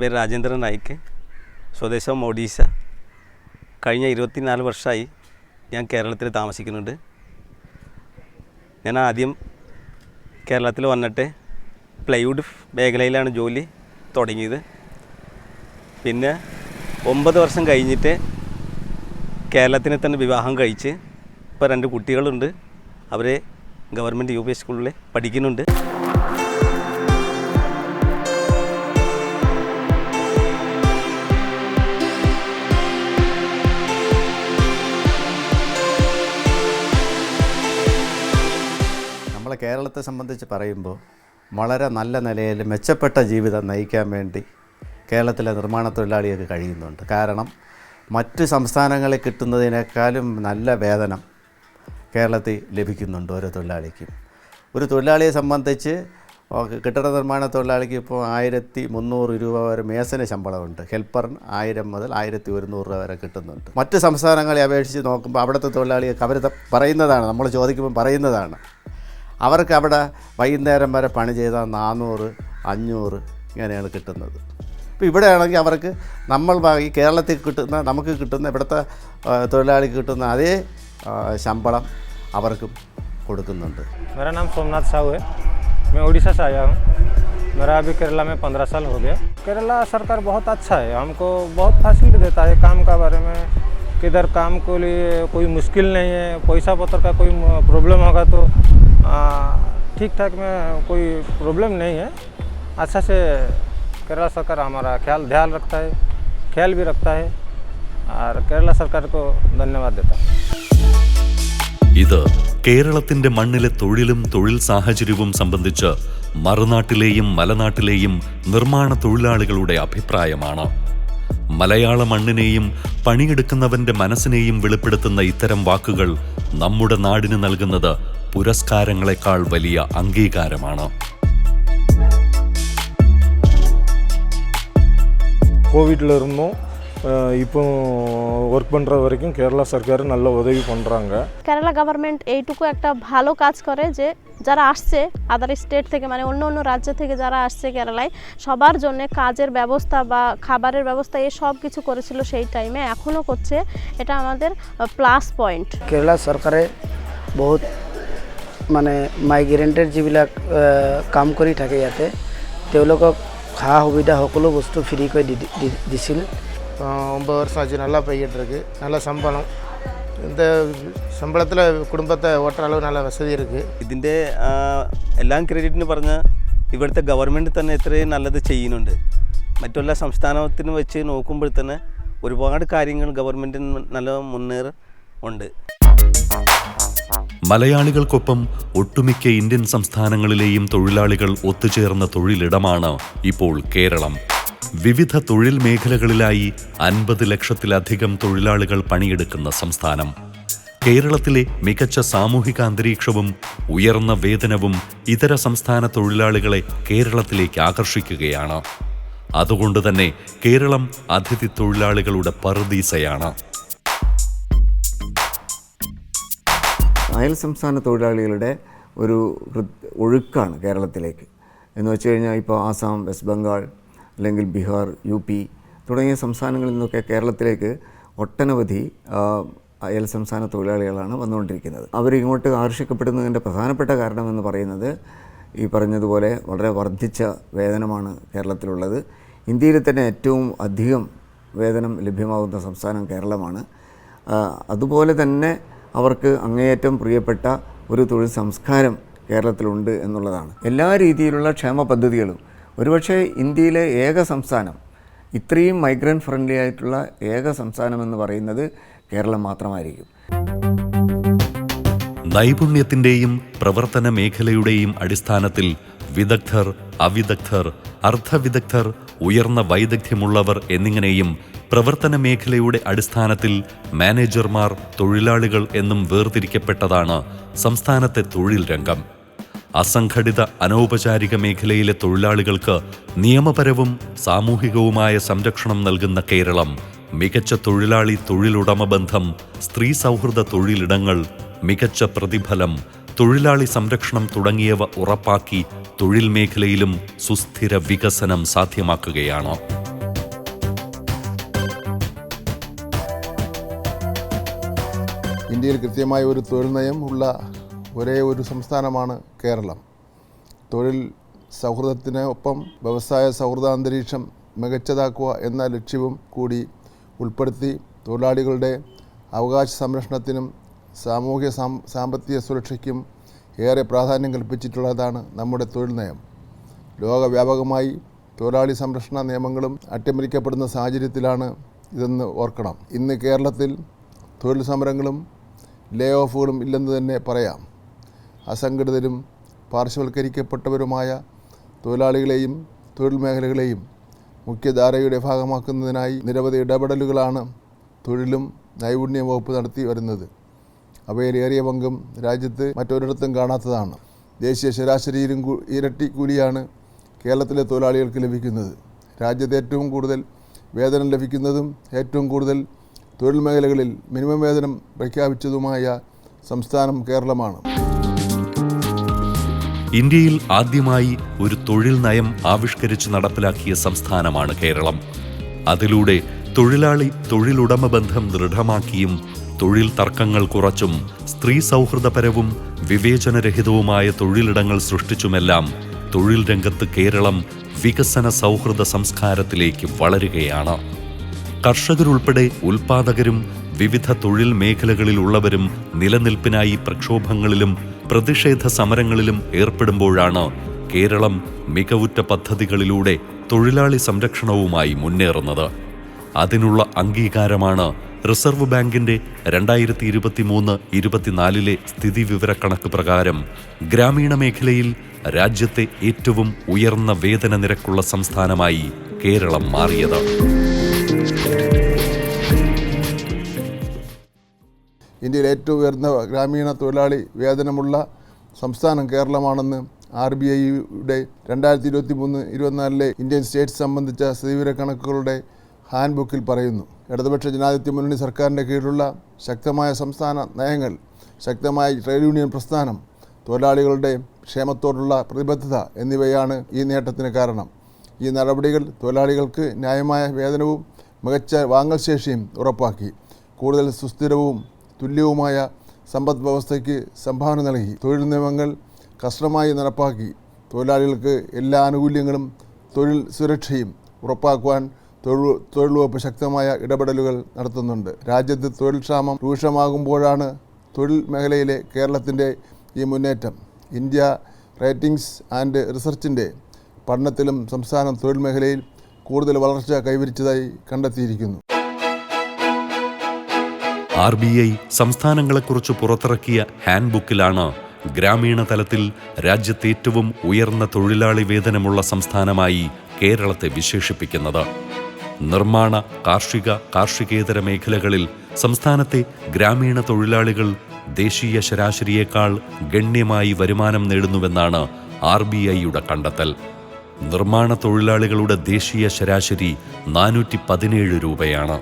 പേര് രാജേന്ദ്രൻ നായിക്ക് സ്വദേശം ഒഡീസ. കഴിഞ്ഞ ഇരുപത്തിനാല് വർഷമായി ഞാൻ കേരളത്തിൽ താമസിക്കുന്നുണ്ട്. ഞാൻ ആദ്യം കേരളത്തിൽ വന്നിട്ട് പ്ലൈവുഡ് മേഖലയിലാണ് ജോലി തുടങ്ങിയത്. പിന്നെ ഒമ്പത് വർഷം കഴിഞ്ഞിട്ട് കേരളത്തിനെ തന്നെ വിവാഹം കഴിച്ച് ഇപ്പോൾ രണ്ട് കുട്ടികളുണ്ട്. അവരെ ഗവൺമെന്റ് യു പി സ്കൂളിൽ പഠിക്കുന്നുണ്ട്. കേരളത്തെ സംബന്ധിച്ച് പറയുമ്പോൾ വളരെ നല്ല നിലയിൽ മെച്ചപ്പെട്ട ജീവിതം നയിക്കാൻ വേണ്ടി കേരളത്തിലെ നിർമ്മാണ തൊഴിലാളികൾക്ക് കഴിയുന്നുണ്ട്. കാരണം മറ്റ് സംസ്ഥാനങ്ങളിൽ കിട്ടുന്നതിനേക്കാളും നല്ല വേതനം കേരളത്തിൽ ലഭിക്കുന്നുണ്ട് ഓരോ തൊഴിലാളിക്കും. ഒരു തൊഴിലാളിയെ സംബന്ധിച്ച് കെട്ടിട നിർമ്മാണ തൊഴിലാളിക്ക് ഇപ്പോൾ ആയിരത്തി മുന്നൂറ് രൂപ വരെ മേസന ശമ്പളമുണ്ട്. ഹെൽപ്പറിന് ആയിരം മുതൽ ആയിരത്തി ഒരുന്നൂറ് രൂപ വരെ കിട്ടുന്നുണ്ട്. മറ്റ് സംസ്ഥാനങ്ങളെ അപേക്ഷിച്ച് നോക്കുമ്പോൾ അവിടുത്തെ തൊഴിലാളികൾക്ക് അവർ പറയുന്നതാണ്. നമ്മൾ ചോദിക്കുമ്പോൾ പറയുന്നതാണ്. അവർക്ക് അവിടെ വൈകുന്നേരം വരെ പണി ചെയ്താൽ നാനൂറ് അഞ്ഞൂറ് ഇങ്ങനെയാണ് കിട്ടുന്നത് ഇപ്പോൾ ഇവിടെ ആണെങ്കിൽ അവർക്ക് നമ്മൾ വാ- ഈ കേരളത്തിൽ കിട്ടുന്ന നമുക്ക് കിട്ടുന്ന ഇവിടുത്തെ ആ, തൊഴിലാളിക്ക് കിട്ടുന്ന അതേ ആ, ശമ്പളം അവർക്കും കൊടുക്കുന്നുണ്ട് मेरा नाम सोमनाथ साहू है मैं उड़ीसा से आया हूँ मेरा अभी केरला में पंद्रह साल हो गया केरला सरकार बहुत अच्छा है हमको बहुत फैसिलिटी देता है काम का बारे में किधर काम के लिए कोई मुश्किल नहीं है पैसा पत्र का कोई प्रॉब्लम होगा तो ठीक ठाक में कोई प्रॉब्लम नहीं है अच्छा से केरला सरकार हमारा ख्याल ध्यान रखता है ख्याल भी रखता है और केरला सरकार को धन्यवाद देता हूँ ഇത് കേരളത്തിന്റെ മണ്ണിലെ തൊഴിലും തൊഴിൽ സാഹചര്യവും സംബന്ധിച്ച് മറുനാട്ടിലെയും മലനാട്ടിലെയും നിർമ്മാണ തൊഴിലാളികളുടെ അഭിപ്രായമാണ് മലയാള മണ്ണിനെയും പണിയെടുക്കുന്നവന്റെ മനസ്സിനെയും വെളിപ്പെടുത്തുന്ന ഇത്തരം വാക്കുകൾ നമ്മുടെ നാടിന് നൽകുന്നത് പുരസ്കാരങ്ങളെക്കാൾ വലിയ അംഗീകാരമാണ് கோவிட்ல இருந்தும் அஹ், இப்போ ஒர்க் பண்ணுற வரைக்கும் கேரளா சர்க்கார் நல்ல உதவி பண்ணுறாங்க কেরালা গভর্নমেন্ট এইটুকু একটা ভালো কাজ করে যে যারা আসছে আদার স্টেট থেকে মানে অন্য অন্য রাজ্য থেকে যারা আসছে কেরালায় সবার জন্য কাজের ব্যবস্থা বা খাবারের ব্যবস্থা এই সব কিছু করেছিল সেই টাইমে এখনও করছে এটা আমাদের প্লাছ পইণ্ট কেৰেলা চৰকাৰে বহুত মানে মাইগ্ৰেণ্টেড যিবিলাক আহ, কাম কৰি থাকে ইয়াতে তেওঁলোকক সা সুবিধা সকলো বস্তু ফ্ৰীকৈ দি দি- দিছিল ஒம்பது வருஷம் ஆச்சு நல்லா போய்கிட்டு இருக்கு நல்ல சம்பளம் இந்த சம்பளத்தில் குடும்பத்தை ஓட்டுற அளவு நல்ல வசதி இருக்குது ഇതിൻ്റെ ആ, എല്ലാം ക്രെഡിറ്റിന് പറഞ്ഞാൽ ഇവിടുത്തെ ഗവൺമെൻറ് തന്നെ എത്രയും നല്ലത് ചെയ്യുന്നുണ്ട് മറ്റുള്ള സംസ്ഥാനത്തിന് വെച്ച് നോക്കുമ്പോൾ തന്നെ ഒരുപാട് കാര്യങ്ങൾ ഗവൺമെൻറ്റിന് നല്ല മുന്നേറ് ഉണ്ട് മലയാളികൾക്കൊപ്പം ഒട്ടുമിക്ക ഇന്ത്യൻ സംസ്ഥാനങ്ങളിലെയും തൊഴിലാളികൾ ഒത്തുചേർന്ന തൊഴിലിടമാണ് ഇപ്പോൾ കേരളം. വിവിധ തൊഴിൽ മേഖലകളിലായി അൻപത് ലക്ഷത്തിലധികം തൊഴിലാളികൾ പണിയെടുക്കുന്ന സംസ്ഥാനം. കേരളത്തിലെ മികച്ച സാമൂഹിക അന്തരീക്ഷവും ഉയർന്ന വേതനവും ഇതര സംസ്ഥാന തൊഴിലാളികളെ കേരളത്തിലേക്ക് ആകർഷിക്കുകയാണ്. അതുകൊണ്ട് തന്നെ കേരളം അതിഥി തൊഴിലാളികളുടെ പറുദീസയാണ്. അയൽ സംസ്ഥാന തൊഴിലാളികളുടെ ഒരു ഒഴുക്കാണ് കേരളത്തിലേക്ക്. എന്ന് വെച്ച് കഴിഞ്ഞാൽ ഇപ്പോൾ ആസാം വെസ്റ്റ് ബംഗാൾ അല്ലെങ്കിൽ ബീഹാർ യു പി തുടങ്ങിയ സംസ്ഥാനങ്ങളിൽ നിന്നൊക്കെ കേരളത്തിലേക്ക് ഒട്ടനവധി അയൽ സംസ്ഥാന തൊഴിലാളികളാണ് വന്നുകൊണ്ടിരിക്കുന്നത്. അവരിങ്ങോട്ട് ആകർഷിക്കപ്പെടുന്നതിന്റെ പ്രധാനപ്പെട്ട കാരണമെന്ന് പറയുന്നത് ഈ പറഞ്ഞതുപോലെ വളരെ വർദ്ധിച്ച വേതനമാണ് കേരളത്തിലുള്ളത്. ഇന്ത്യയിൽ തന്നെ ഏറ്റവും അധികം വേതനം ലഭ്യമാകുന്ന സംസ്ഥാനം കേരളമാണ്. അതുപോലെ തന്നെ അവർക്ക് അങ്ങേയറ്റം പ്രിയപ്പെട്ട ഒരു തൊഴിൽ സംസ്കാരം കേരളത്തിലുണ്ട് എന്നുള്ളതാണ്. എല്ലാ രീതിയിലുള്ള ക്ഷേമ പദ്ധതികളും ഒരുപക്ഷെ ഇന്ത്യയിലെ ഏക സംസ്ഥാനം ഇത്രയും മൈഗ്രന്റ് ഫ്രണ്ട്ലി ആയിട്ടുള്ള ഏക സംസ്ഥാനം എന്ന് പറയുന്നത് കേരളം മാത്രമായിരിക്കും. നൈപുണ്യത്തിന്റെയും പ്രവർത്തന മേഖലയുടെയും അടിസ്ഥാനത്തിൽ വിദഗ്ധർ അവിദഗ്ധർ അർദ്ധവിദഗ്ധർ ഉയർന്ന വൈദഗ്ധ്യമുള്ളവർ എന്നിങ്ങനെയും പ്രവർത്തന മേഖലയുടെ അടിസ്ഥാനത്തിൽ മാനേജർമാർ തൊഴിലാളികൾ എന്നും വേർതിരിക്കപ്പെട്ടതാണ് സംസ്ഥാനത്തെ തൊഴിൽ രംഗം. അസംഘടിത അനൗപചാരിക മേഖലയിലെ തൊഴിലാളികൾക്ക് നിയമപരവും സാമൂഹികവുമായ സംരക്ഷണം നൽകുന്ന കേരളം മികച്ച തൊഴിലാളി തൊഴിലുടമ ബന്ധം സ്ത്രീ സൗഹൃദ തൊഴിലിടങ്ങൾ മികച്ച പ്രതിഫലം തൊഴിലാളി സംരക്ഷണം തുടങ്ങിയവ ഉറപ്പാക്കി തൊഴിൽ മേഖലയിലും സുസ്ഥിര വികസനം സാധ്യമാക്കുകയാണ്. ഇന്ത്യയിൽ കൃത്യമായ ഒരു തൊഴിൽ നയം ഉള്ള ഒരേ ഒരു സംസ്ഥാനമാണ് കേരളം. തൊഴിൽ സൗഹൃദത്തിനൊപ്പം വ്യവസായ സൗഹൃദ അന്തരീക്ഷം മികച്ചതാക്കുക എന്ന ലക്ഷ്യവും കൂടി ഉൾപ്പെടുത്തി തൊഴിലാളികളുടെ അവകാശ സംരക്ഷണത്തിനും സാമൂഹ്യ സാമ്പത്തിക സുരക്ഷയ്ക്കും ഏറെ പ്രാധാന്യം കൽപ്പിച്ചിട്ടുള്ളതാണ് നമ്മുടെ തൊഴിൽ നയം. ലോകവ്യാപകമായി തൊഴിലാളി സംരക്ഷണ നിയമങ്ങളും അട്ടിമറിക്കപ്പെടുന്ന സാഹചര്യത്തിലാണ് ഇതെന്ന് ഓർക്കണം. ഇന്ന് കേരളത്തിൽ തൊഴിൽ സമരങ്ങളും ലേ ഓഫുകളും ഇല്ലെന്ന് തന്നെ പറയാം. അസംഘടിതരും പാർശ്വവൽക്കരിക്കപ്പെട്ടവരുമായ തൊഴിലാളികളെയും തൊഴിൽ മേഖലകളെയും മുഖ്യധാരയുടെ ഭാഗമാക്കുന്നതിനായി നിരവധി ഇടപെടലുകളാണ് തൊഴിലും നൈപുണ്യ വകുപ്പ് നടത്തി വരുന്നത്. അവയിലേറിയ പങ്കും രാജ്യത്ത് മറ്റൊരിടത്തും കാണാത്തതാണ്. ദേശീയ ശരാശരിയിലും ഇരട്ടി കൂലിയാണ് കേരളത്തിലെ തൊഴിലാളികൾക്ക് ലഭിക്കുന്നത്. രാജ്യത്ത് ഏറ്റവും കൂടുതൽ വേതനം ലഭിക്കുന്നതും ഏറ്റവും കൂടുതൽ തൊഴിൽ മേഖലകളിൽ മിനിമം വേതനം പ്രഖ്യാപിച്ചതുമായ സംസ്ഥാനം കേരളമാണ്. ഇന്ത്യയിൽ ആദ്യമായി ഒരു തൊഴിൽ നയം ആവിഷ്കരിച്ച് നടപ്പിലാക്കിയ സംസ്ഥാനമാണ് കേരളം. അതിലൂടെ തൊഴിലാളി തൊഴിലുടമ ബന്ധം ദൃഢമാക്കിയും തൊഴിൽ തർക്കങ്ങൾ കുറച്ചും സ്ത്രീ സൗഹൃദപരവും വിവേചനരഹിതവുമായ തൊഴിലിടങ്ങൾ സൃഷ്ടിച്ചുമെല്ലാം തൊഴിൽ രംഗത്ത് കേരളം വികസന സൗഹൃദ സംസ്കാരത്തിലേക്ക് വളരുകയാണ്. കർഷകരുൾപ്പെടെ ഉൽപാദകരും വിവിധ തൊഴിൽ മേഖലകളിലുള്ളവരും നിലനിൽപ്പിനായി പ്രക്ഷോഭങ്ങളിലും പ്രതിഷേധ സമരങ്ങളിലും ഏർപ്പെടുമ്പോഴാണ് കേരളം മികവുറ്റ പദ്ധതികളിലൂടെ തൊഴിലാളി സംരക്ഷണവുമായി മുന്നേറുന്നത്. അതിനുള്ള അംഗീകാരമാണ് റിസർവ് ബാങ്കിന്റെ രണ്ടായിരത്തി ഇരുപത്തിമൂന്ന് ഇരുപത്തിനാലിലെ സ്ഥിതിവിവരക്കണക്ക് പ്രകാരം ഗ്രാമീണ മേഖലയിൽ രാജ്യത്തെ ഏറ്റവും ഉയർന്ന വേതന നിരക്കുള്ള സംസ്ഥാനമായി കേരളം മാറിയത്. ഇന്ത്യയിൽ ഏറ്റവും ഉയർന്ന ഗ്രാമീണ തൊഴിലാളി വേതനമുള്ള സംസ്ഥാനം കേരളമാണെന്ന് ആർ ബി ഐയുടെ രണ്ടായിരത്തി ഇരുപത്തി മൂന്ന് ഇരുപത്തിനാലിലെ ഇന്ത്യൻ സ്റ്റേറ്റ് സംബന്ധിച്ച സ്ഥിതിവിവര കണക്കുകളുടെ ഹാൻഡ് ബുക്കിൽ പറയുന്നു. ഇടതുപക്ഷ ജനാധിപത്യ മുന്നണി സർക്കാരിന്റെ കീഴിലുള്ള ശക്തമായ സംസ്ഥാന നയങ്ങൾ ശക്തമായ ട്രേഡ് യൂണിയൻ പ്രസ്ഥാനം തൊഴിലാളികളുടെ ക്ഷേമത്തോടുള്ള പ്രതിബദ്ധത എന്നിവയാണ് ഈ നേട്ടത്തിന് കാരണം. ഈ നടപടികൾ തൊഴിലാളികൾക്ക് ന്യായമായ വേതനവും മികച്ച വാങ്ങൽ ശേഷിയും ഉറപ്പാക്കി. കൂടുതൽ സുസ്ഥിരവും തുല്യവുമായ സമ്പദ് വ്യവസ്ഥയ്ക്ക് സംഭാവന നൽകി. തൊഴിൽ നിയമങ്ങൾ കർശനമായി നടപ്പാക്കി. തൊഴിലാളികൾക്ക് എല്ലാ ആനുകൂല്യങ്ങളും തൊഴിൽ സുരക്ഷയും ഉറപ്പാക്കുവാൻ തൊഴിൽ തൊഴിൽ വകുപ്പ് ശക്തമായ ഇടപെടലുകൾ നടത്തുന്നുണ്ട്. രാജ്യത്ത് തൊഴിൽ ക്ഷാമം രൂക്ഷമാകുമ്പോഴാണ് തൊഴിൽ മേഖലയിലെ കേരളത്തിന്റെ ഈ മുന്നേറ്റം. ഇന്ത്യ റേറ്റിംഗ്സ് ആൻഡ് റിസർച്ചിന്റെ പഠനത്തിലും സംസ്ഥാനം തൊഴിൽ മേഖലയിൽ കൂടുതൽ വളർച്ച കൈവരിച്ചതായി കണ്ടെത്തിയിരിക്കുന്നു. ആർ ബി ഐ സംസ്ഥാനങ്ങളെക്കുറിച്ച് പുറത്തിറക്കിയ ഹാൻഡ്ബുക്കിലാണ് ഗ്രാമീണ തലത്തിൽ രാജ്യത്തെ ഏറ്റവും ഉയർന്ന തൊഴിലാളി വേതനമുള്ള സംസ്ഥാനമായി കേരളത്തെ വിശേഷിപ്പിക്കുന്നത്. നിർമ്മാണ കാർഷിക കാർഷികേതര മേഖലകളിൽ സംസ്ഥാനത്തെ ഗ്രാമീണ തൊഴിലാളികൾ ദേശീയ ശരാശരിയേക്കാൾ ഗണ്യമായി വരുമാനം നേടുന്നുവെന്നാണ് ആർ ബി ഐയുടെ കണ്ടെത്തൽ. നിർമ്മാണ തൊഴിലാളികളുടെ ദേശീയ ശരാശരി നാനൂറ്റി പതിനേഴ് രൂപയാണ്.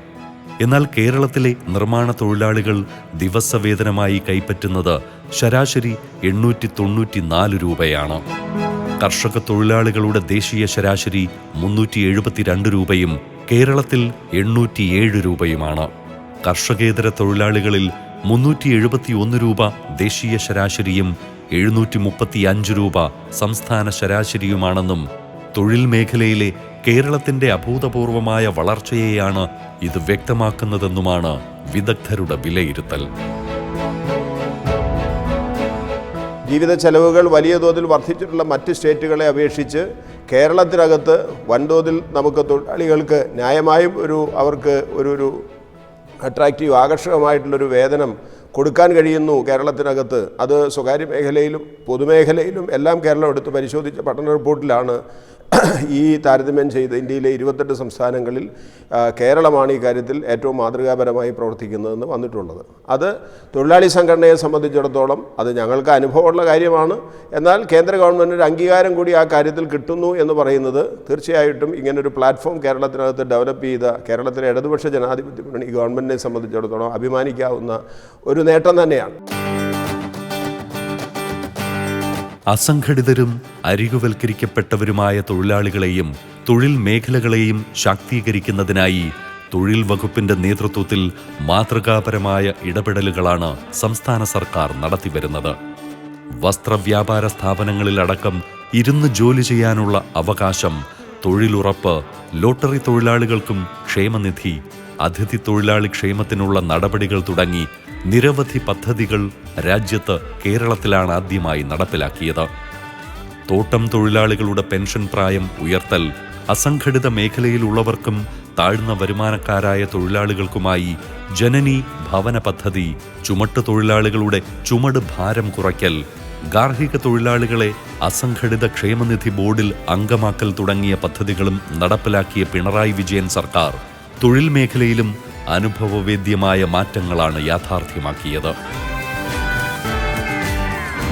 എന്നാൽ കേരളത്തിലെ നിർമ്മാണ തൊഴിലാളികൾ ദിവസവേതനമായി കൈപ്പറ്റുന്നത് ശരാശരി എണ്ണൂറ്റി തൊണ്ണൂറ്റി നാല് രൂപയാണ്. കർഷക തൊഴിലാളികളുടെ ദേശീയ ശരാശരി മുന്നൂറ്റി എഴുപത്തിരണ്ട് രൂപയും കേരളത്തിൽ എണ്ണൂറ്റിയേഴ് രൂപയുമാണ്. കർഷകേതര തൊഴിലാളികളിൽ മുന്നൂറ്റി എഴുപത്തിയൊന്ന് രൂപ ദേശീയ ശരാശരിയും എഴുന്നൂറ്റി മുപ്പത്തിയഞ്ച് രൂപ സംസ്ഥാന ശരാശരിയുമാണെന്നും തൊഴിൽ മേഖലയിലെ കേരളത്തിന്റെ അഭൂതപൂർവമായ വളർച്ചയെയാണ് ഇത് വ്യക്തമാക്കുന്നതെന്നുമാണ് വിദഗ്ധരുടെ വിലയിരുത്തൽ. ജീവിത ചെലവുകൾ വലിയ തോതിൽ വർദ്ധിച്ചിട്ടുള്ള മറ്റ് സ്റ്റേറ്റുകളെ അപേക്ഷിച്ച് കേരളത്തിനകത്ത് വൻതോതിൽ നമുക്ക് തൊഴിലാളികൾക്ക് ന്യായമായും ഒരു അവർക്ക് ഒരു ഒരു അട്രാക്റ്റീവ് ആകർഷകമായിട്ടുള്ളൊരു വേതനം കൊടുക്കാൻ കഴിയുന്നു കേരളത്തിനകത്ത്. അത് സ്വകാര്യ മേഖലയിലും പൊതുമേഖലയിലും എല്ലാം കേരളം എടുത്ത് പരിശോധിച്ച പഠന റിപ്പോർട്ടിലാണ് ഈ താരതമ്യം ചെയ്ത് ഇന്ത്യയിലെ ഇരുപത്തെട്ട് സംസ്ഥാനങ്ങളിൽ കേരളമാണ് ഈ കാര്യത്തിൽ ഏറ്റവും മാതൃകാപരമായി പ്രവർത്തിക്കുന്നതെന്ന് വന്നിട്ടുള്ളത്. അത് തൊഴിലാളി സംഘടനയെ സംബന്ധിച്ചിടത്തോളം അത് ഞങ്ങൾക്ക് അനുഭവമുള്ള കാര്യമാണ്. എന്നാൽ കേന്ദ്ര ഗവൺമെന്റിന്റെ അംഗീകാരം കൂടി ആ കാര്യത്തിൽ കിട്ടുന്നു എന്ന് പറയുന്നത് തീർച്ചയായിട്ടും ഇങ്ങനൊരു പ്ലാറ്റ്ഫോം കേരളത്തിനകത്ത് ഡെവലപ്പ് ചെയ്ത കേരളത്തിലെ ഇടതുപക്ഷ ജനാധിപത്യ മുന്നണി ഗവൺമെന്റിനെ സംബന്ധിച്ചിടത്തോളം അഭിമാനിക്കാവുന്ന ഒരു നേട്ടം തന്നെയാണ്. അസംഘടിതരും അരികുവൽക്കരിക്കപ്പെട്ടവരുമായ തൊഴിലാളികളെയും തൊഴിൽ മേഖലകളെയും ശാക്തീകരിക്കുന്നതിനായി തൊഴിൽ വകുപ്പിന്റെ നേതൃത്വത്തിൽ മാതൃകാപരമായ ഇടപെടലുകളാണ് സംസ്ഥാന സർക്കാർ നടത്തിവരുന്നത്. വസ്ത്രവ്യാപാര സ്ഥാപനങ്ങളിലടക്കം ഇരുന്ന് ജോലി ചെയ്യാനുള്ള അവകാശം തൊഴിലുറപ്പ് ലോട്ടറി തൊഴിലാളികൾക്കും ക്ഷേമനിധി അതിഥി തൊഴിലാളി ക്ഷേമത്തിനുള്ള നടപടികൾ തുടങ്ങി നിരവധി പദ്ധതികൾ രാജ്യത്ത് കേരളത്തിലാണ് ആദ്യമായി നടപ്പിലാക്കിയത്. തോട്ടം തൊഴിലാളികളുടെ പെൻഷൻ പ്രായം ഉയർത്തൽ അസംഘടിത മേഖലയിലുള്ളവർക്കും താഴ്ന്ന വരുമാനക്കാരായ തൊഴിലാളികൾക്കുമായി ജനനി ഭവന പദ്ധതി ചുമട്ട് തൊഴിലാളികളുടെ ചുമട് ഭാരം കുറയ്ക്കൽ ഗാർഹിക തൊഴിലാളികളെ അസംഘടിത ക്ഷേമനിധി ബോർഡിൽ അംഗമാക്കൽ തുടങ്ങിയ പദ്ധതികളും നടപ്പിലാക്കിയ പിണറായി വിജയൻ സർക്കാർ. തൊഴിൽ മേഖലയിലും അനുഭവവേദ്യമായ മാറ്റങ്ങളാണ് യാഥാർത്ഥ്യമാക്കിയത്.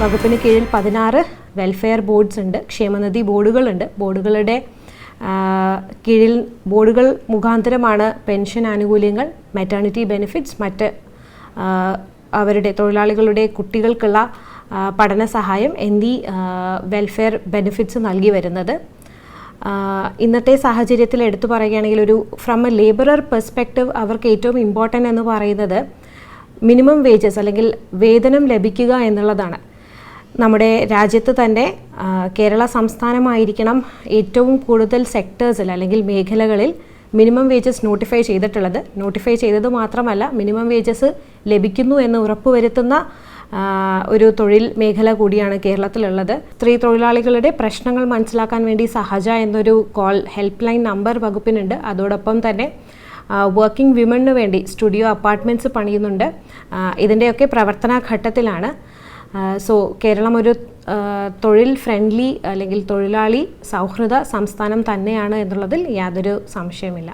വകുപ്പിന് കീഴിൽ പതിനാറ് വെൽഫെയർ ബോർഡ്സ് ഉണ്ട് ക്ഷേമനിധി ബോർഡുകളുണ്ട്. ബോർഡുകളുടെ കീഴിൽ ബോർഡുകൾ മുഖാന്തരമാണ് പെൻഷൻ ആനുകൂല്യങ്ങൾ മെറ്റേണിറ്റി ബെനിഫിറ്റ്സ് മറ്റ് അവരുടെ തൊഴിലാളികളുടെ കുട്ടികൾക്കുള്ള പഠന സഹായം എന്നീ വെൽഫെയർ ബെനിഫിറ്റ്സ് നൽകി വരുന്നത്. ഇന്നത്തെ സാഹചര്യത്തിൽ എടുത്തു പറയുകയാണെങ്കിൽ ഒരു ഫ്രം എ ലേബറർ പെർസ്പെക്റ്റീവ് അവർക്ക് ഏറ്റവും ഇമ്പോർട്ടന്റ് എന്ന് പറയുന്നത് മിനിമം വേജസ് അല്ലെങ്കിൽ വേതനം ലഭിക്കുക എന്നുള്ളതാണ്. നമ്മുടെ രാജ്യത്ത് തന്നെ കേരള സംസ്ഥാനമായിരിക്കണം ഏറ്റവും കൂടുതൽ സെക്ടേഴ്സിൽ അല്ലെങ്കിൽ മേഖലകളിൽ മിനിമം വേജസ് നോട്ടിഫൈ ചെയ്തിട്ടുള്ളത്. നോട്ടിഫൈ ചെയ്തത് മാത്രമല്ല മിനിമം വേജസ് ലഭിക്കുന്നു എന്ന് ഉറപ്പുവരുത്തുന്ന ഒരു തൊഴിൽ മേഖല കൂടിയാണ് കേരളത്തിലുള്ളത്. സ്ത്രീ തൊഴിലാളികളുടെ പ്രശ്നങ്ങൾ മനസ്സിലാക്കാൻ വേണ്ടി സഹജ എന്നൊരു കോൾ ഹെൽപ്പ് ലൈൻ നമ്പർ വകുപ്പിനുണ്ട്. അതോടൊപ്പം തന്നെ വർക്കിംഗ് വിമണിന് വേണ്ടി സ്റ്റുഡിയോ അപ്പാർട്ട്മെന്റ്സ് പണിയുന്നുണ്ട്. ഇതിന്റെയൊക്കെ പ്രവർത്തന ഘട്ടത്തിലാണ്. സോ കേരളം ഒരു തൊഴിൽ ഫ്രണ്ട്ലി അല്ലെങ്കിൽ തൊഴിലാളി സൗഹൃദ സംസ്ഥാനം തന്നെയാണ് എന്നുള്ളതിൽ യാതൊരു സംശയമില്ല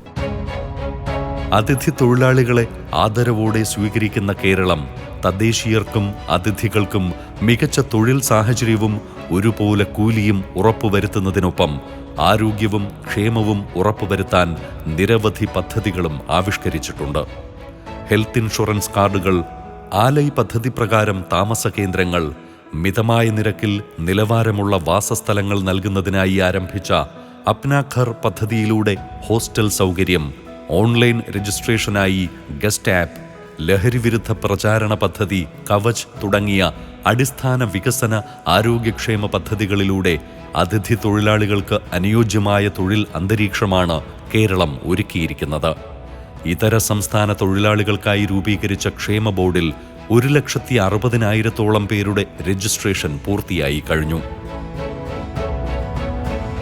അതിഥി തൊഴിലാളികളെ ആദരവോടെ സ്വീകരിക്കുന്ന കേരളം തദ്ദേശീയർക്കും അതിഥികൾക്കും മികച്ച തൊഴിൽ സാഹചര്യവും ഒരുപോലെ കൂലിയും ഉറപ്പുവരുത്തുന്നതിനൊപ്പം ആരോഗ്യവും ക്ഷേമവും ഉറപ്പുവരുത്താൻ നിരവധി പദ്ധതികളും ആവിഷ്കരിച്ചിട്ടുണ്ട്. ഹെൽത്ത് ഇൻഷുറൻസ് കാർഡുകൾ ആലൈ പദ്ധതി പ്രകാരം താമസ കേന്ദ്രങ്ങൾ മിതമായ നിരക്കിൽ നിലവാരമുള്ള വാസസ്ഥലങ്ങൾ നൽകുന്നതിനായി ആരംഭിച്ച അപ്നാഖർ പദ്ധതിയിലൂടെ ഹോസ്റ്റൽ സൗകര്യം ഓൺലൈൻ രജിസ്ട്രേഷനായി ഗസ്റ്റ് ആപ്പ് ലഹരിവിരുദ്ധ പ്രചാരണ പദ്ധതി കവച് തുടങ്ങിയ അടിസ്ഥാന വികസന ആരോഗ്യക്ഷേമ പദ്ധതികളിലൂടെ അതിഥി തൊഴിലാളികൾക്ക് അനുയോജ്യമായ തൊഴിൽ അന്തരീക്ഷമാണ് കേരളം ഒരുക്കിയിരിക്കുന്നത്. ഇതര സംസ്ഥാന തൊഴിലാളികൾക്കായി രൂപീകരിച്ച ക്ഷേമ ബോർഡിൽ ഒരു ലക്ഷത്തി അറുപതിനായിരത്തോളം പേരുടെ രജിസ്ട്രേഷൻ പൂർത്തിയായി കഴിഞ്ഞു.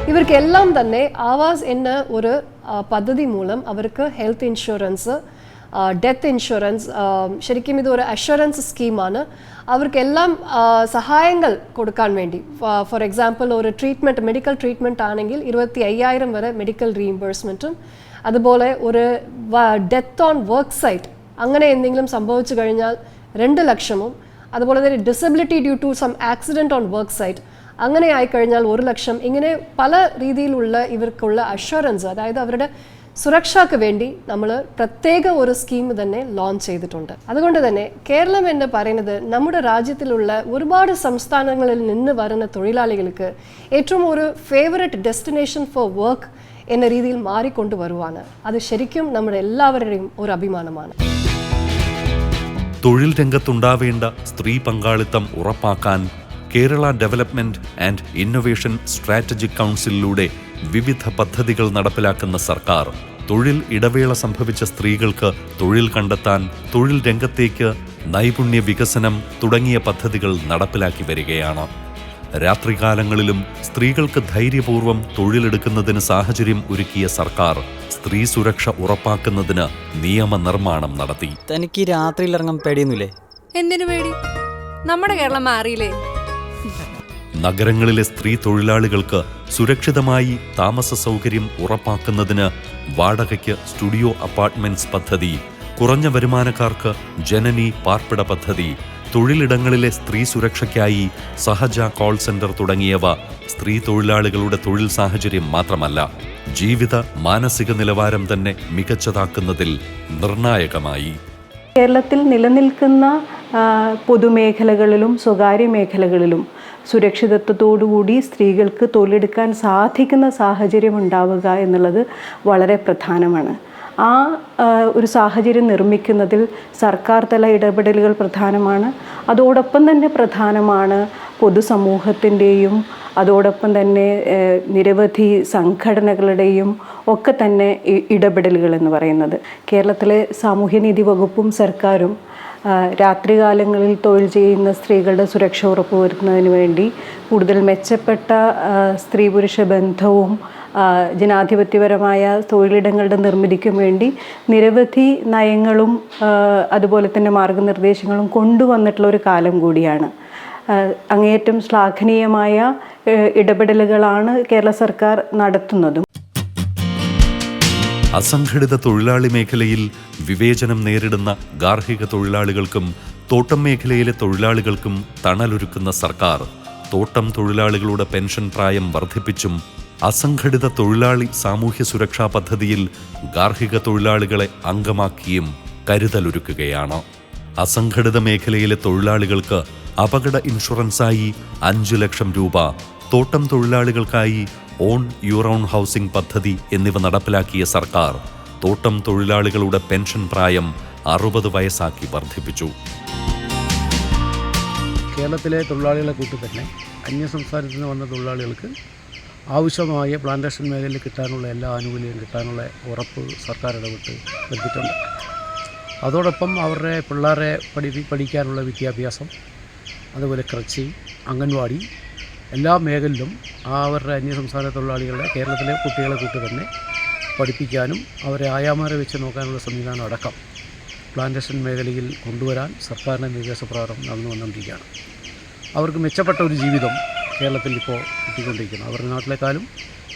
ഇവർക്കെല്ലാം തന്നെ ആവാസ് എന്ന ഒരു പദ്ധതി മൂലം അവർക്ക് ഹെൽത്ത് ഇൻഷുറൻസ് ഡെത്ത് ഇൻഷുറൻസ് ശരിക്കും ഇതൊരു അഷുറൻസ് സ്കീമാണ് അവർക്കെല്ലാം സഹായങ്ങൾ കൊടുക്കാൻ വേണ്ടി. ഫോർ എക്സാമ്പിൾ ഒരു ട്രീറ്റ്മെന്റ് മെഡിക്കൽ ട്രീറ്റ്മെന്റ് ആണെങ്കിൽ ഇരുപത്തി അയ്യായിരം വരെ മെഡിക്കൽ റീഇംബേഴ്സ്മെന്റും അതുപോലെ ഒരു ഡെത്ത് ഓൺ വർക്ക് സൈറ്റ് അങ്ങനെ എന്തെങ്കിലും സംഭവിച്ചു കഴിഞ്ഞാൽ രണ്ട് ലക്ഷവും അതുപോലെ തന്നെ disability due to some accident on work site അങ്ങനെ ആയിക്കഴിഞ്ഞാൽ ഒരു ലക്ഷം. ഇങ്ങനെ പല രീതിയിലുള്ള ഇവർക്കുള്ള അഷുറൻസ് അതായത് അവരുടെ സുരക്ഷയ്ക്ക് വേണ്ടി നമ്മൾ പ്രത്യേക ഒരു സ്കീം തന്നെ ലോഞ്ച് ചെയ്തിട്ടുണ്ട്. അതുകൊണ്ട് തന്നെ കേരളം എന്ന് പറയുന്നത് നമ്മുടെ രാജ്യത്തിലുള്ള ഒരുപാട് സംസ്ഥാനങ്ങളിൽ നിന്ന് വരുന്ന തൊഴിലാളികൾക്ക് ഏറ്റവും ഒരു ഫേവററ്റ് ഡെസ്റ്റിനേഷൻ ഫോർ വർക്ക് എന്ന രീതിയിൽ മാറിക്കൊണ്ടുവരുവാണ് അത് ശരിക്കും നമ്മുടെ എല്ലാവരുടെയും ഒരു അഭിമാനമാണ്. തൊഴിൽ രംഗത്തുണ്ടാവേണ്ട സ്ത്രീ പങ്കാളിത്തം ഉറപ്പാക്കാൻ Kerala development and innovation strategic കൗൺസിലിലൂടെ വിവിധ പദ്ധതികൾ നടപ്പിലാക്കുന്ന സർക്കാർ തൊഴിൽ ഇടവേള സംഭവിച്ച സ്ത്രീകൾക്ക് തൊഴിൽ കണ്ടെത്താൻ തൊഴിൽ രംഗത്തേക്ക് നൈപുണ്യ വികസനം തുടങ്ങിയ പദ്ധതികൾ നടപ്പിലാക്കി വരികയാണ്. രാത്രികാലങ്ങളിലും സ്ത്രീകൾക്ക് ധൈര്യപൂർവം തൊഴിലെടുക്കുന്നതിന് സാഹചര്യം ഒരുക്കിയ സർക്കാർ സ്ത്രീ സുരക്ഷ ഉറപ്പാക്കുന്നതിന് നിയമനിർമ്മാണം നടത്തി. തനിക്ക് രാത്രിയിൽ ഇറങ്ങാൻ പേടിയൊന്നുമില്ലേ? എന്തിനു പേടി? നമ്മുടെ കേരളം മാറിയില്ലേ? നഗരങ്ങളിലെ സ്ത്രീ തൊഴിലാളികൾക്ക് സുരക്ഷിതമായി താമസ സൗകര്യം ഉറപ്പാക്കുന്നതിന് വാടകയ്ക്ക് സ്റ്റുഡിയോ അപ്പാർട്ട്മെന്റ്സ് പദ്ധതി കുറഞ്ഞ വരുമാനക്കാർക്ക് ജനനി പാർപ്പിട പദ്ധതി തൊഴിലിടങ്ങളിലെ സ്ത്രീ സുരക്ഷയ്ക്കായി സഹജ കോൾ സെന്റർ തുടങ്ങിയവ സ്ത്രീ തൊഴിലാളികളുടെ തൊഴിൽ സാഹചര്യം മാത്രമല്ല ജീവിത മാനസിക നിലവാരം തന്നെ മികച്ചതാക്കുന്നതിൽ നിർണായകമായി. കേരളത്തിൽ നിലനിൽക്കുന്ന പൊതുമേഖലകളിലും സ്വകാര്യ മേഖലകളിലും സുരക്ഷിതത്വത്തോടുകൂടി സ്ത്രീകൾക്ക് തൊഴിലെടുക്കാൻ സാധിക്കുന്ന സാഹചര്യം ഉണ്ടാവുക എന്നുള്ളത് വളരെ പ്രധാനമാണ്. ആ ഒരു സാഹചര്യം നിർമ്മിക്കുന്നതിൽ സർക്കാർ തല ഇടപെടലുകൾ പ്രധാനമാണ്. അതോടൊപ്പം തന്നെ പ്രധാനമാണ് പൊതുസമൂഹത്തിന്റെയും അതോടൊപ്പം തന്നെ നിരവധി സംഘടനകളുടെയും ഒക്കെ തന്നെ ഇടപെടലുകൾ എന്ന് പറയുന്നത്. കേരളത്തിലെ സാമൂഹ്യനീതി വകുപ്പും സർക്കാരും രാത്രികാലങ്ങളിൽ തൊഴിൽ ചെയ്യുന്ന സ്ത്രീകളുടെ സുരക്ഷ ഉറപ്പുവരുത്തുന്നതിന് വേണ്ടി കൂടുതൽ മെച്ചപ്പെട്ട സ്ത്രീ പുരുഷ ബന്ധവും ജനാധിപത്യപരമായ തൊഴിലിടങ്ങളുടെ നിർമ്മിതിക്കും വേണ്ടി നിരവധി നയങ്ങളും അതുപോലെ തന്നെ മാർഗനിർദ്ദേശങ്ങളും കൊണ്ടുവന്നിട്ടുള്ള ഒരു കാലം കൂടിയാണ്. അങ്ങേയറ്റം ശ്ലാഘനീയമായ ഇടപെടലുകളാണ് കേരള സർക്കാർ നടത്തുന്നതും. അസംഘടിത തൊഴിലാളി മേഖലയിൽ വിവേചനം നേരിടുന്ന ഗാർഹിക തൊഴിലാളികൾക്കും തോട്ടം മേഖലയിലെ തൊഴിലാളികൾക്കും തണലൊരുക്കുന്ന സർക്കാർ തോട്ടം തൊഴിലാളികളുടെ പെൻഷൻ പ്രായം വർദ്ധിപ്പിച്ചും അസംഘടിത തൊഴിലാളി സാമൂഹ്യ സുരക്ഷാ പദ്ധതിയിൽ ഗാർഹിക തൊഴിലാളികളെ അംഗമാക്കിയും കരുതലൊരുക്കുകയാണ്. അസംഘടിത മേഖലയിലെ തൊഴിലാളികൾക്ക് അപകട ഇൻഷുറൻസായി അഞ്ചു ലക്ഷം രൂപ തോട്ടം തൊഴിലാളികൾക്കായി ഓൺ യൂറോൺ ഹൗസിംഗ് പദ്ധതി എന്നിവ നടപ്പിലാക്കിയ സർക്കാർ തോട്ടം തൊഴിലാളികളുടെ പെൻഷൻ പ്രായം അറുപത് വയസ്സാക്കി വർദ്ധിപ്പിച്ചു. കേരളത്തിലെ തൊഴിലാളികളെ കൂട്ടി തന്നെ അന്യസംസ്ഥാനത്ത് നിന്ന് വന്ന തൊഴിലാളികൾക്ക് ആവശ്യമായ പ്ലാന്റേഷൻ മേഖലയിൽ കിട്ടാനുള്ള എല്ലാ ആനുകൂല്യവും കിട്ടാനുള്ള ഉറപ്പ് സർക്കാർ ഇടപെട്ട് വരുത്തിയിട്ടുണ്ട് അതോടൊപ്പം അവരുടെ പിള്ളേരെ പഠി പഠിക്കാനുള്ള വിദ്യാഭ്യാസം അതുപോലെ കൃഷി അംഗൻവാടി എല്ലാ മേഖലയിലും അവരുടെ അന്യസംസ്ഥാന തൊഴിലാളികളെ കേരളത്തിലെ കുട്ടികളെ കൂട്ടി തന്നെ പഠിപ്പിക്കാനും അവരെ ആയാമാരെ വെച്ച് നോക്കാനുള്ള സംവിധാനം അടക്കം പ്ലാന്റേഷൻ മേഖലയിൽ കൊണ്ടുവരാൻ സർക്കാരിന്റെ നിർദ്ദേശപ്രകാരം നടന്നു വന്നുകൊണ്ടിരിക്കുകയാണ്. അവർക്ക് മെച്ചപ്പെട്ട ഒരു ജീവിതം കേരളത്തിൽ ഇപ്പോൾ കിട്ടിക്കൊണ്ടിരിക്കുന്നു. അവരുടെ നാട്ടിലേക്കാളും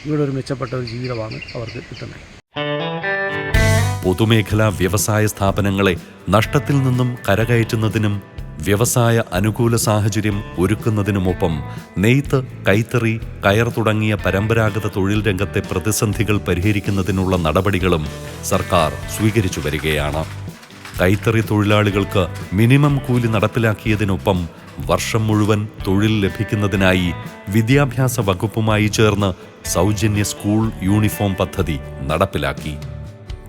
ഇവിടെ ഒരു മെച്ചപ്പെട്ട ഒരു ജീവിതമാണ് അവർക്ക് കിട്ടുന്നത്. പൊതുമേഖലാ വ്യവസായ സ്ഥാപനങ്ങളെ നഷ്ടത്തിൽ നിന്നും കരകയറ്റുന്നതിനും വ്യവസായ അനുകൂല സാഹചര്യം ഒരുക്കുന്നതിനുമൊപ്പം നെയ്ത്ത് കൈത്തറി കയർ തുടങ്ങിയ പരമ്പരാഗത തൊഴിൽ രംഗത്തെ പ്രതിസന്ധികൾ പരിഹരിക്കുന്നതിനുള്ള നടപടികളും സർക്കാർ സ്വീകരിച്ചു വരികയാണ്. കൈത്തറി തൊഴിലാളികൾക്ക് മിനിമം കൂലി നടപ്പിലാക്കിയതിനൊപ്പം വർഷം മുഴുവൻ തൊഴിൽ ലഭിക്കുന്നതിനായി വിദ്യാഭ്യാസ വകുപ്പുമായി ചേർന്ന് സൗജന്യ സ്കൂൾ യൂണിഫോം പദ്ധതി നടപ്പിലാക്കി.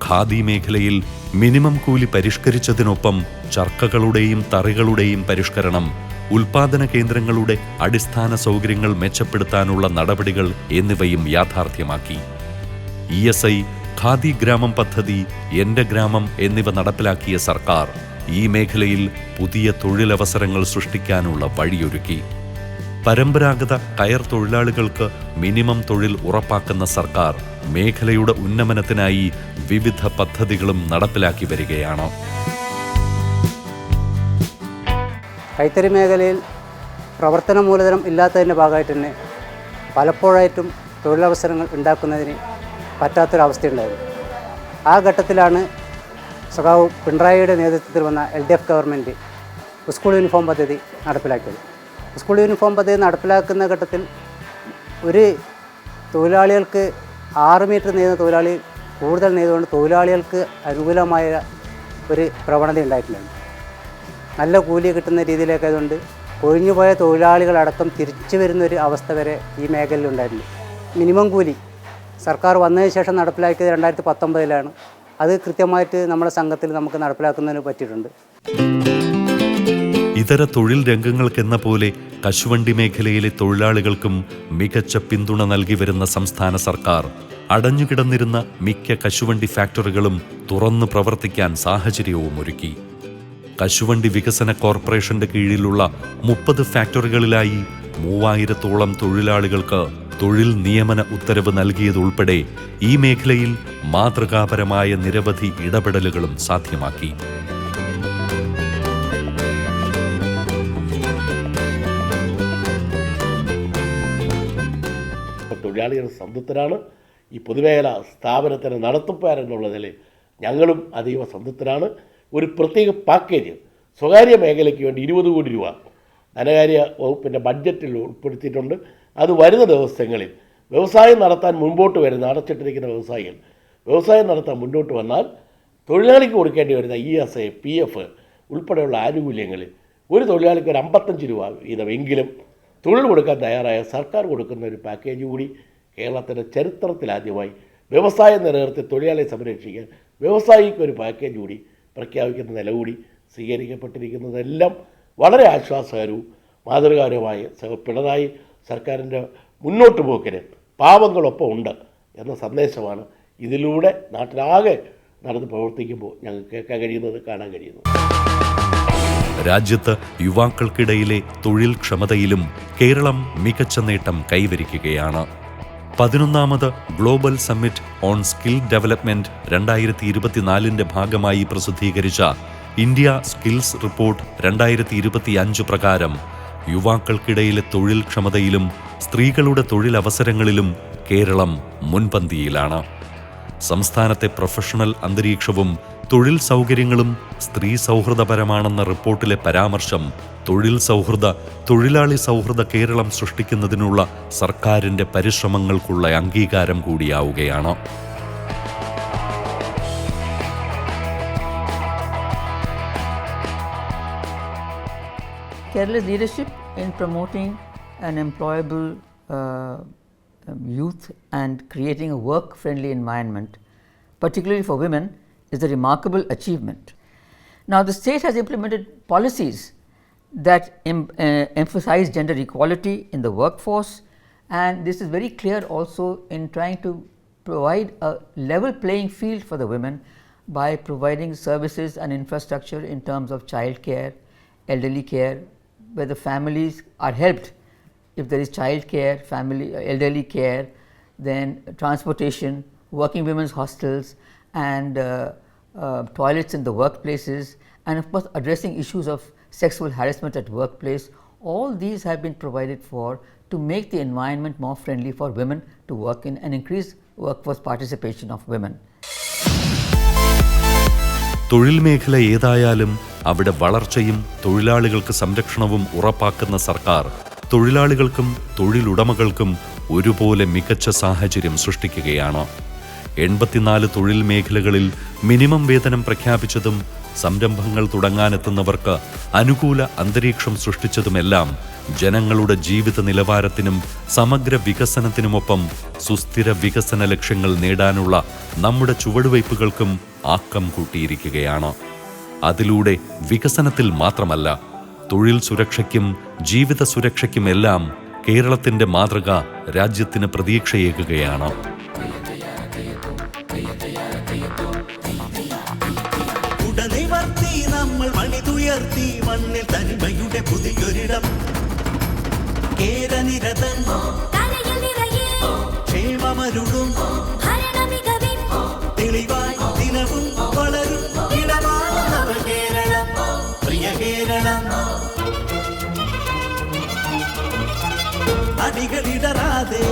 ഖാദി മേഖലയിൽ മിനിമം കൂലി പരിഷ്കരിച്ചതിനൊപ്പം ചർക്കകളുടെയും തറികളുടെയും പരിഷ്കരണം ഉൽപാദന കേന്ദ്രങ്ങളുടെ അടിസ്ഥാന സൗകര്യങ്ങൾ മെച്ചപ്പെടുത്താനുള്ള നടപടികൾ എന്നിവയും യാഥാർത്ഥ്യമാക്കി. ഇ എസ് ഐ ഖാദി ഗ്രാമം പദ്ധതി എന്റെ ഗ്രാമം എന്നിവ നടപ്പിലാക്കിയ സർക്കാർ ഈ മേഖലയിൽ പുതിയ തൊഴിലവസരങ്ങൾ സൃഷ്ടിക്കാനുള്ള വഴിയൊരുക്കി. പരമ്പരാഗത കയർ തൊഴിലാളികൾക്ക് മിനിമം തൊഴിൽ ഉറപ്പാക്കുന്ന സർക്കാർ മേഖലയുടെ ഉന്നമനത്തിനായി വിവിധ പദ്ധതികളും നടപ്പിലാക്കി വരികയാണ്. കൈത്തറി മേഖലയിൽ പ്രവർത്തന മൂലധനം ഇല്ലാത്തതിന്റെ ഭാഗമായിട്ട് തന്നെ പലപ്പോഴായിട്ടും തൊഴിലവസരങ്ങൾ ഉണ്ടാക്കുന്നതിന് പറ്റാത്തൊരവസ്ഥയുണ്ടായിരുന്നു. ആ ഘട്ടത്തിലാണ് സഖാവ് പിണറായിയുടെ നേതൃത്വത്തിൽ വന്ന L D F government school uniform പദ്ധതി നടപ്പിലാക്കിയത്. സ്കൂൾ യൂണിഫോം പദ്ധതി നടപ്പിലാക്കുന്ന ഘട്ടത്തിൽ ഒരു തൊഴിലാളികൾക്ക് ആറ് മീറ്റർ നെയ്യുന്ന തൊഴിലാളി കൂടുതൽ നെയ്തുകൊണ്ട് തൊഴിലാളികൾക്ക് അനുകൂലമായ ഒരു പ്രവണത ഉണ്ടായിട്ടില്ല നല്ല കൂലി കിട്ടുന്ന രീതിയിലേക്കായതുകൊണ്ട് ഒഴിഞ്ഞുപോയ തൊഴിലാളികളടക്കം തിരിച്ചു വരുന്ന ഒരു അവസ്ഥ വരെ ഈ മേഖലയിൽ ഉണ്ടായിട്ടുണ്ട്. മിനിമം കൂലി സർക്കാർ വന്നതിന് ശേഷം നടപ്പിലാക്കിയത് രണ്ടായിരത്തി പത്തൊമ്പതിലാണ്. അത് കൃത്യമായിട്ട് നമ്മുടെ സംഘത്തിൽ നമുക്ക് നടപ്പിലാക്കുന്നതിന് പറ്റിയിട്ടുണ്ട്. ഇതര തൊഴിൽ രംഗങ്ങൾക്കെന്ന പോലെ കശുവണ്ടി മേഖലയിലെ തൊഴിലാളികൾക്കും മികച്ച പിന്തുണ നൽകി വരുന്ന സംസ്ഥാന സർക്കാർ. അടഞ്ഞുകിടന്നിരുന്ന മിക്ക കശുവണ്ടി ഫാക്ടറികളും തുറന്നു പ്രവർത്തിക്കാൻ സാഹചര്യവും ഒരുക്കി കശുവണ്ടി വികസന കോർപ്പറേഷന്റെ കീഴിലുള്ള മുപ്പത് ഫാക്ടറികളിലായി മൂവായിരത്തോളം തൊഴിലാളികൾക്ക് തൊഴിൽ നിയമന ഉത്തരവ് നൽകിയതുൾപ്പെടെ ഈ മേഖലയിൽ മാതൃകാപരമായ നിരവധി ഇടപെടലുകളും സാധ്യമാക്കി. തൊഴിലാളികൾ സംതൃപ്തരാണ്. ഈ പൊതുമേഖല സ്ഥാപനത്തിന് നിലയിൽ ഞങ്ങളും അതീവ സംതൃപ്തരാണ്. ഒരു പ്രത്യേക പാക്കേജ് സ്വകാര്യ മേഖലയ്ക്ക് വേണ്ടി ഇരുപത് കോടി രൂപ ധനകാര്യ വകുപ്പിന്റെ ബഡ്ജറ്റിൽ ഉൾപ്പെടുത്തിയിട്ടുണ്ട്. അത് വരുന്ന ദിവസങ്ങളിൽ വ്യവസായം നടത്താൻ മുൻപോട്ട് വരുന്ന അടച്ചിട്ടിരിക്കുന്ന വ്യവസായികൾ വ്യവസായം നടത്താൻ മുന്നോട്ട് വന്നാൽ തൊഴിലാളിക്ക് കൊടുക്കേണ്ടി വരുന്ന E S I P F ഉൾപ്പെടെയുള്ള ആനുകൂല്യങ്ങളിൽ ഒരു തൊഴിലാളിക്ക് ഒരു അമ്പത്തഞ്ച് രൂപ വീതമെങ്കിലും തൊഴിൽ കൊടുക്കാൻ തയ്യാറായ സർക്കാർ കൊടുക്കുന്ന ഒരു പാക്കേജ് കൂടി കേരളത്തിന്റെ ചരിത്രത്തിലാദ്യമായി വ്യവസായം നിലനിർത്തി തൊഴിലാളിയെ സംരക്ഷിക്കാൻ വ്യവസായിക്ക് ഒരു പാക്കേജ് കൂടി പ്രഖ്യാപിക്കുന്ന നില കൂടി സ്വീകരിക്കപ്പെട്ടിരിക്കുന്നതെല്ലാം വളരെ ആശ്വാസകരവും മാതൃകാപരമായ സ- പിണറായി സർക്കാരിന്റെ മുന്നോട്ട് പോക്കിന് പാവങ്ങളൊപ്പം ഉണ്ട് എന്ന സന്ദേശമാണ് ഇതിലൂടെ നാട്ടിലാകെ നടന്ന് പ്രവർത്തിക്കുമ്പോൾ ഞങ്ങൾക്ക് കേൾക്കാൻ കഴിയുന്നത് കാണാൻ കഴിയുന്നത്. രാജ്യത്ത് യുവാക്കൾക്കിടയിലെ തൊഴിൽ ക്ഷമതയിലും കേരളം മികച്ച നേട്ടം കൈവരിക്കുകയാണ്. പതിനൊന്നാമത് global summit on skill development രണ്ടായിരത്തി ഇരുപത്തിനാലിന്റെ ഭാഗമായി പ്രസിദ്ധീകരിച്ച ഇന്ത്യ സ്കിൽസ് റിപ്പോർട്ട് രണ്ടായിരത്തി ഇരുപത്തിയഞ്ച് പ്രകാരം യുവാക്കൾക്കിടയിലെ തൊഴിൽ ക്ഷമതയിലും സ്ത്രീകളുടെ തൊഴിലവസരങ്ങളിലും കേരളം മുൻപന്തിയിലാണ്. സംസ്ഥാനത്തെ പ്രൊഫഷണൽ അന്തരീക്ഷവും തൊഴിൽ സൗകര്യങ്ങളും സ്ത്രീ സൗഹൃദപരമാണെന്ന റിപ്പോർട്ടിലെ പരാമർശം തൊഴിൽ സൗഹൃദ തൊഴിലാളി സൗഹൃദ കേരളം സൃഷ്ടിക്കുന്നതിനുള്ള സർക്കാരിന്റെ പരിശ്രമങ്ങൾക്കുള്ള അംഗീകാരം കൂടിയാവുകയാണ്. Kerala leadership in promoting and employable youth and creating a work friendly environment particularly for women is a remarkable achievement. Now, the state has implemented policies that em- uh, emphasize gender equality in the workforce, and this is very clear also in trying to provide a level playing field for the women by providing services and infrastructure in terms of child care, elderly care, where the families are helped if there is child care, family, elderly care, then transportation, working women's hostels, and uh, uh, toilets in the workplaces, and of course, addressing issues of sexual harassment at workplace. All these have been provided for to make the environment more friendly for women to work in and increase workforce participation of women. തൊഴിൽ മേഖല ഏതായാലും അവിടെ വളർച്ചയും തൊഴിലാളികൾക്ക് സംരക്ഷണവും ഉറപ്പാക്കുന്ന സർക്കാർ തൊഴിലാളികൾക്കും തൊഴിലുടമകൾക്കും ഒരുപോലെ മികച്ച സാഹചര്യം സൃഷ്ടിക്കുകയാണ് എൺപത്തിനാല് തൊഴിൽ മേഖലകളിൽ മിനിമം വേതനം പ്രഖ്യാപിച്ചതും സംരംഭങ്ങൾ തുടങ്ങാനെത്തുന്നവർക്ക് അനുകൂല അന്തരീക്ഷം സൃഷ്ടിച്ചതുമെല്ലാം ജനങ്ങളുടെ ജീവിത നിലവാരത്തിനും സമഗ്ര വികസനത്തിനുമൊപ്പം സുസ്ഥിര വികസന ലക്ഷ്യങ്ങൾ നേടാനുള്ള നമ്മുടെ ചുവടുവയ്പ്പുകൾക്കും ആക്കം കൂട്ടിയിരിക്കുകയാണ്. അതിലൂടെ വികസനത്തിൽ മാത്രമല്ല തൊഴിൽ സുരക്ഷയ്ക്കും ജീവിത സുരക്ഷയ്ക്കുമെല്ലാം കേരളത്തിന്റെ മാതൃക രാജ്യത്തിന് പ്രതീക്ഷയേകുകയാണ്. മണിതുയർത്തി മണ്ണിൽ തനിമയുടെ പുതിയൊരിടം. കേരനിരതൻ ക്ഷേമമരുളും. തെളിവായി ദിനവും വളരും. ഇടമാനവ കേരളം. പ്രിയ കേരളം. അടികളിടറാതെ.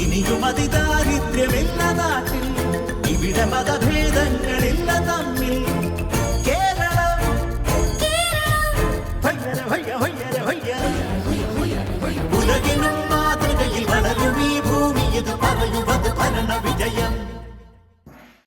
ഇനിയും അതിദാരിദ്ര്യമില്ല നാട്ടിൽ. വിടമത ഭേദങ്ങളില്ല തമ്മിൽ കേരളം ഉലകിനും മാതൃകയിൽ വളരും ഈ ഭൂമി ഇത് പറയുന്നത് ഭരണ വിജയം